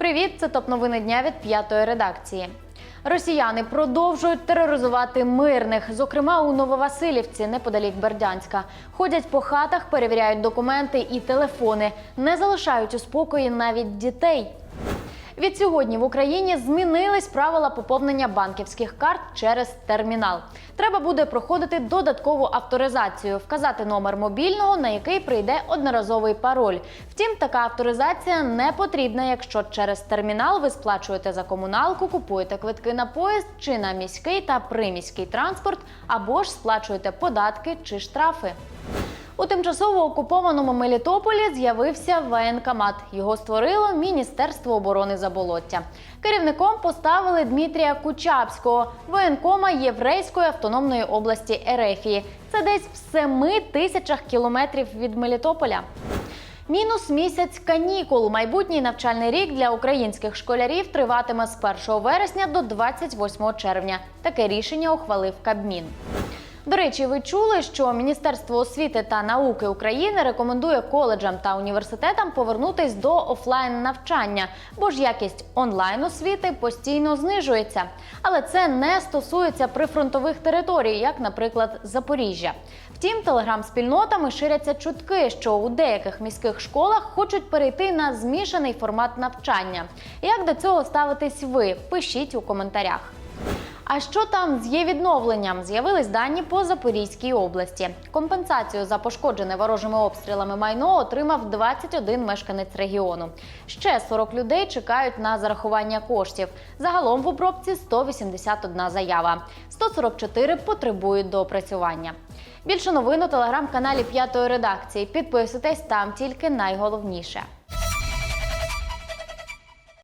Привіт, це топ новини дня від п'ятої редакції. Росіяни продовжують тероризувати мирних, зокрема у Нововасилівці, неподалік Бердянська. Ходять по хатах, перевіряють документи і телефони, не залишають у спокої навіть дітей. Від сьогодні в Україні змінились правила поповнення банківських карт через термінал. Треба буде проходити додаткову авторизацію, вказати номер мобільного, на який прийде одноразовий пароль. Втім, така авторизація не потрібна, якщо через термінал ви сплачуєте за комуналку, купуєте квитки на поїзд чи на міський та приміський транспорт, або ж сплачуєте податки чи штрафи. У тимчасово окупованому Мелітополі з'явився воєнкомат. Його створило Міністерство оборони Заболоття. Керівником поставили Дмитрія Кучапського, воєнкома Єврейської автономної області Ерефії. Це десь в семи тисячах кілометрів від Мелітополя. Мінус місяць канікул. Майбутній навчальний рік для українських школярів триватиме з 1 вересня до 28 червня. Таке рішення ухвалив Кабмін. До речі, ви чули, що Міністерство освіти та науки України рекомендує коледжам та університетам повернутись до офлайн навчання, бо ж якість онлайн освіти постійно знижується. Але це не стосується прифронтових територій, як, наприклад, Запоріжжя. Втім, телеграм-спільнотами ширяться чутки, що у деяких міських школах хочуть перейти на змішаний формат навчання. Як до цього ставитесь ви? Пишіть у коментарях. А що там з є відновленням? З'явились дані по Запорізькій області. Компенсацію за пошкоджене ворожими обстрілами майно отримав 21 мешканець регіону. Ще 40 людей чекають на зарахування коштів. Загалом в обробці 181 заява. 144 потребують доопрацювання. Більше новин у телеграм-каналі п'ятої редакції. Підписуйтесь там тільки найголовніше.